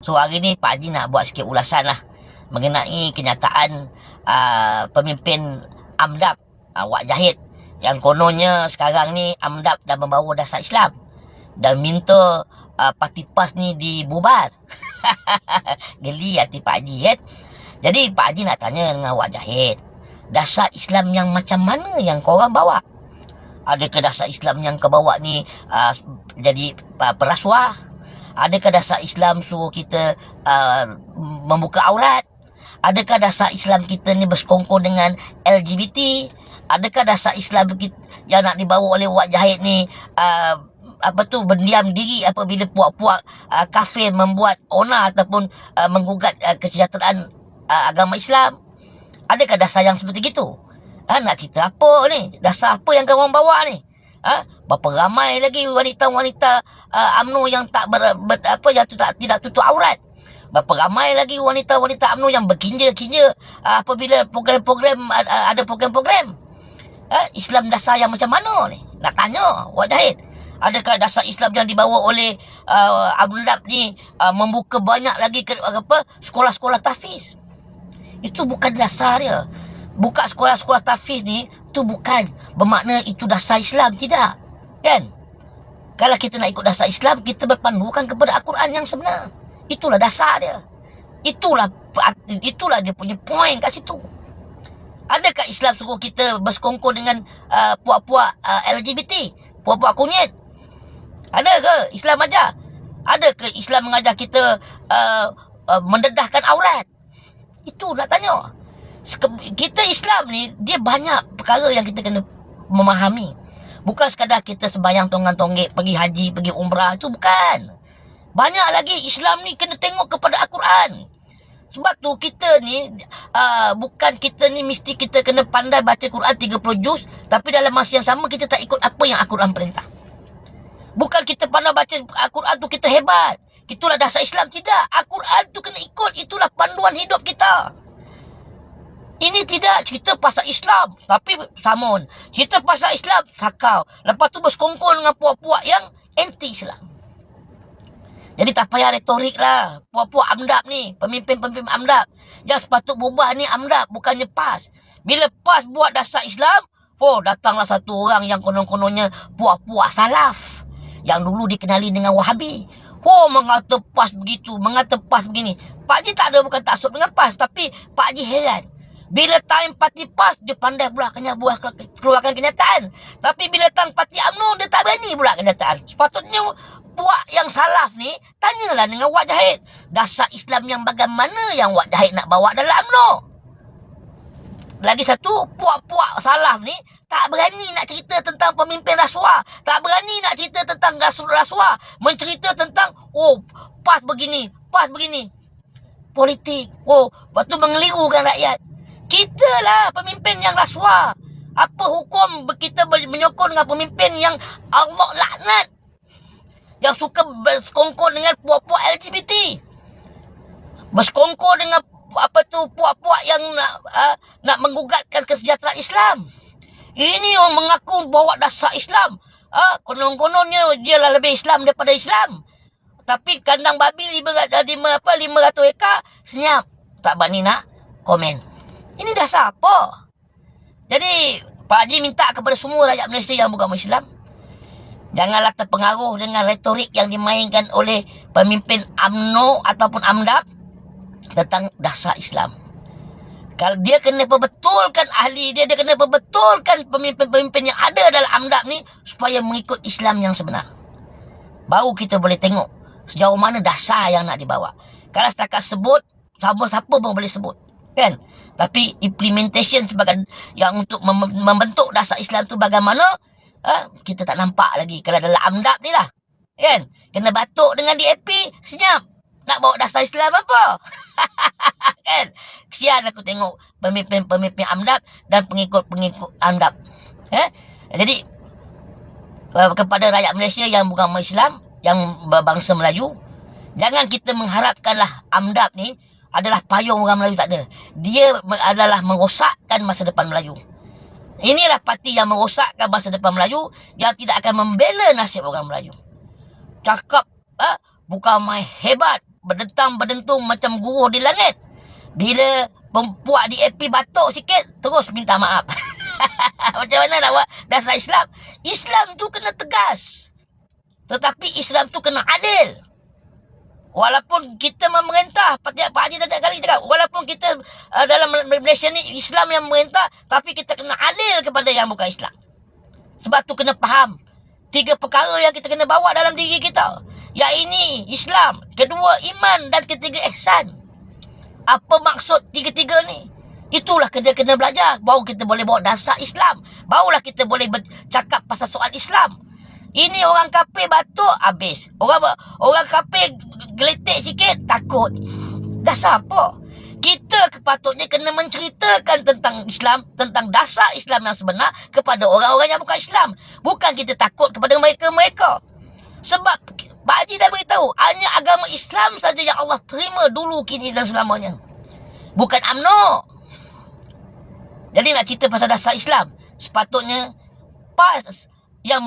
So hari ni Pak Haji nak buat sikit ulasan lah mengenai kenyataan uh, pemimpin AMDAP uh, Wak Jahid yang kononnya sekarang ni AMDAP dah membawa dasar Islam dan minta uh, parti PAS ni dibubar. Geli hati Pak Haji kan. Jadi Pak Haji nak tanya dengan Wak Jahid, dasar Islam yang macam mana yang korang bawa? Adakah dasar Islam yang kau bawa ni uh, jadi uh, perasuah? Adakah dasar Islam suruh kita uh, membuka aurat? Adakah dasar Islam kita ni bersekongkol dengan LGBT? Adakah dasar Islam kita, yang nak dibawa oleh Wak Jahid ni uh, apa tu berdiam diri apabila puak-puak uh, kafir membuat ona ataupun uh, menggugat uh, kesejahteraan uh, agama Islam? Adakah dasar yang seperti itu? Ha, nak cerita apa ni? Dasar apa yang kawan bawa ni? Ha? Berapa ramai lagi wanita-wanita uh, UMNO yang tak ber, ber, apa yang tu, tak, tidak tutup aurat? Berapa ramai lagi wanita-wanita UMNO yang berkinja-kinja uh, apabila program-program uh, ada program-program? Ha? Islam dasar yang macam mana ni? Nak tanya, Wak Jahid. Adakah dasar Islam yang dibawa oleh uh, Abdul Lab ni uh, membuka banyak lagi ke, apa sekolah-sekolah tahfiz? Itu bukan dasar dia. Buka sekolah-sekolah tahfiz ni tu bukan bermakna itu dasar Islam tidak. Kan? Kalau kita nak ikut dasar Islam, kita berpandukan kepada Al-Quran yang sebenar. Itulah dasar dia. Itulah itulah dia punya point kat situ. Adakah Islam suruh kita bersekongkol dengan uh, puak-puak uh, LGBT? Puak-puak kunyit? Ada ke Islam ajar? Ada ke Islam mengajar kita uh, uh, mendedahkan aurat? Itu nak tanya. Kita Islam ni, dia banyak perkara yang kita kena memahami. Bukan sekadar kita sembahyang tonggang tonggek, pergi haji, pergi umrah. Itu bukan. Banyak lagi Islam ni kena tengok kepada Al-Quran. Sebab tu kita ni uh, bukan kita ni mesti kita kena pandai baca Quran 30 juz tapi dalam masa yang sama kita tak ikut apa yang Al-Quran perintah. Bukan kita pandai baca Al-Quran tu kita hebat. Itulah dasar Islam tidak. Al-Quran tu kena ikut itulah panduan hidup kita. Ini tidak cerita pasal Islam tapi samun. Cerita pasal Islam sakau. Lepas tu bersekongkol dengan puak-puak yang anti Islam. Jadi tak payah retorik lah. Puak-puak AMDAP ni. Pemimpin-pemimpin AMDAP. Yang sepatut berubah ni AMDAP. Bukannya PAS. Bila PAS buat dasar Islam. Oh datanglah satu orang yang konon-kononnya puak-puak salaf. Yang dulu dikenali dengan Wahabi. Oh mengata PAS begitu. Mengata PAS begini. Haji tak ada bukan taksub dengan PAS. Tapi Pak Haji heran. Bila time parti PAS, dia pandai pula kena buah keluarkan kenyataan. Tapi bila time parti UMNO, dia tak berani pula kenyataan. Sepatutnya puak yang salaf ni, tanyalah dengan Wak Jahid. Dasar Islam yang bagaimana yang Wak Jahid nak bawa dalam UMNO? Lagi satu, puak-puak salaf ni tak berani nak cerita tentang pemimpin rasuah. Tak berani nak cerita tentang rasuah. Mencerita tentang, oh, PAS begini, PAS begini. Politik. Oh, lepas tu mengelirukan rakyat. Kita lah pemimpin yang rasuah. Apa hukum kita menyokong dengan pemimpin yang Allah laknat? Yang suka bersekongkol dengan puak-puak LGBT. Bersekongkol dengan apa tu puak-puak yang nak uh, nak menggugatkan kesejahteraan Islam. Ini orang mengaku bawa dasar Islam. Uh, konon-kononnya dia lah lebih Islam daripada Islam. Tapi kandang babi lima, lima apa lima ratus ekar senyap. Tak berani nak komen. Ini dasar apa? Jadi Pak Haji minta kepada semua rakyat Malaysia yang bukan Islam. Janganlah terpengaruh dengan retorik yang dimainkan oleh pemimpin AMNO ataupun AMDAP tentang dasar Islam. Kalau dia kena perbetulkan ahli dia, dia kena perbetulkan pemimpin-pemimpin yang ada dalam AMDAP ni supaya mengikut Islam yang sebenar. Baru kita boleh tengok sejauh mana dasar yang nak dibawa. Kalau setakat sebut, siapa-siapa pun boleh sebut. Kan? Tapi implementation sebagai yang untuk mem- membentuk dasar Islam tu bagaimana, ha? kita tak nampak lagi. Kalau dalam AMDAP ni lah. Kan? Kena batuk dengan DAP, senyap. Nak bawa dasar Islam apa? kan? Kesian aku tengok pemimpin-pemimpin AMDAP dan pengikut-pengikut AMDAP. Eh? Jadi, kepada rakyat Malaysia yang bukan Islam, yang berbangsa Melayu, jangan kita mengharapkanlah AMDAP ni adalah payung orang Melayu tak ada. Dia adalah merosakkan masa depan Melayu. Inilah parti yang merosakkan masa depan Melayu yang tidak akan membela nasib orang Melayu. Cakap ha, bukan main hebat berdentang berdentung macam guruh di langit. Bila pempuak di AP batuk sikit, terus minta maaf. macam mana nak buat dasar Islam? Islam tu kena tegas. Tetapi Islam tu kena adil. Walaupun kita memerintah, Pak Haji dah kali cakap, walaupun kita uh, dalam Malaysia ni Islam yang memerintah, tapi kita kena adil kepada yang bukan Islam. Sebab tu kena faham tiga perkara yang kita kena bawa dalam diri kita. Yang ini Islam, kedua iman dan ketiga ihsan. Apa maksud tiga-tiga ni? Itulah kita kena belajar. Baru kita boleh bawa dasar Islam. Barulah kita boleh bercakap pasal soal Islam. Ini orang kafir batuk habis. Orang orang kafir geletek sikit takut. Dasar apa? Kita kepatutnya kena menceritakan tentang Islam, tentang dasar Islam yang sebenar kepada orang-orang yang bukan Islam. Bukan kita takut kepada mereka-mereka. Sebab Pak Haji dah beritahu, hanya agama Islam saja yang Allah terima dulu, kini dan selamanya. Bukan UMNO. Jadi nak cerita pasal dasar Islam, sepatutnya pas yang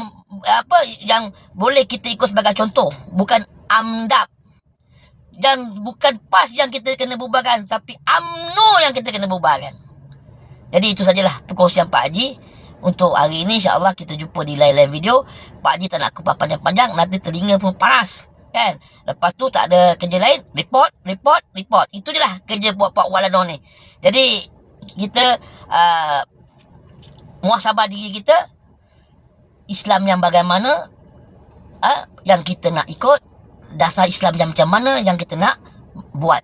apa yang boleh kita ikut sebagai contoh, bukan AMDAP dan bukan PAS yang kita kena bubarkan tapi AMNO yang kita kena bubarkan. Jadi itu sajalah perkongsian Pak Haji untuk hari ini insya-Allah kita jumpa di lain-lain video. Pak Haji tak nak kupas panjang-panjang nanti telinga pun panas kan. Lepas tu tak ada kerja lain, report, report, report. Itu je lah kerja buat Pak Walano ni. Jadi kita uh, muhasabah diri kita Islam yang bagaimana uh, yang kita nak ikut dasar Islam yang macam mana yang kita nak buat.